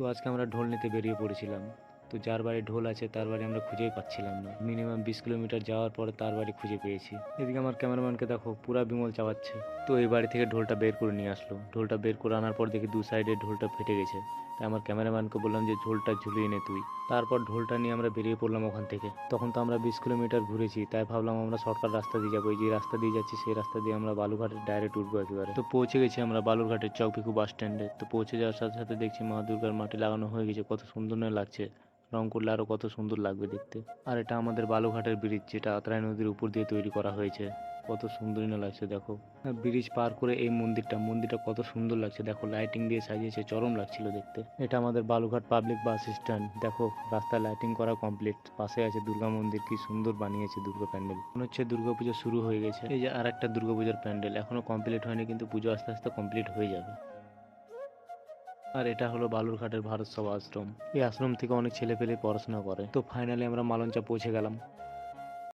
তো আজকে আমরা ঢোল নিতে বেরিয়ে পড়েছিলাম। তো যার বাড়ি ঢোল আছে, তার বাড়ি আমরা খুঁজেই পাচ্ছিলাম না। মিনিমাম বিশ কিলোমিটার যাওয়ার পরে তার বাড়ি খুঁজে পেয়েছি। এদিকে আমার ক্যামেরাম্যানকে দেখো, পুরা বিমল চাওয়াচ্ছে তো এই বাড়ি থেকে ঢোলটা বের করে নিয়ে আসলো। ঢোলটা বের করে আনার পর দেখি দু সাইডে ঢোলটা ফেটে গেছে। তাই আমার ক্যামেরাম্যানকে বললাম যে ঝোলটা ঝুলিয়ে নে তুই। তারপর ঢোলটা নিয়ে আমরা বেরিয়ে পড়লাম ওখান থেকে। তখন তো আমরা বিশ কিলোমিটার ঘুরেছি, তাই ভাবলাম আমরা শর্টকাট রাস্তা দিয়ে যাব। যে রাস্তা দিয়ে যাচ্ছি, সেই রাস্তা দিয়ে আমরা বালুঘাটে ডাইরেক্ট উঠবো একেবারে। তো পৌঁছে গেছি আমরা বালুরঘাটের চৌকিকু বাস স্ট্যান্ডে তো পৌঁছে যাওয়ার সাথে সাথে দেখছি মা দুর্গার মাটি লাগানো হয়ে গেছে, কত সুন্দর না লাগছে। রং করলে আরও কত সুন্দর লাগবে দেখতে। আর এটা আমাদের বালুঘাটের ব্রিজ যেটা আত্রাই নদীর উপর দিয়ে তৈরি করা হয়েছে। কত সুন্দরই না লাগছে, দেখো। ব্রিজ পার করে এই মন্দিরটা মন্দিরটা কত সুন্দর লাগছে, দেখো লাইটিং দিয়ে সাজিয়েছে, চরম লাগছিল দেখতে। এটা আমাদের বালুঘাট পাবলিক বাস স্ট্যান্ড দেখো, রাস্তায় লাইটিং করা কমপ্লিট পাশে আছে দুর্গা মন্দির, কি সুন্দর বানিয়েছে দুর্গা প্যান্ডেল। মনে হচ্ছে দুর্গা পুজো শুরু হয়ে গেছে। এই যে আর একটা দুর্গা পুজোর প্যান্ডেল, এখনও কমপ্লিট হয়নি, কিন্তু পুজো আস্তে আস্তে কমপ্লিট হয়ে যাবে। আর এটা হলো বালুরঘাটের ভারত সভা আশ্রম। এই আশ্রম থেকে অনেক ছেলে পেলে পড়াশোনা করে। তো ফাইনালি আমরা মালঞ্চা পৌঁছে গেলাম।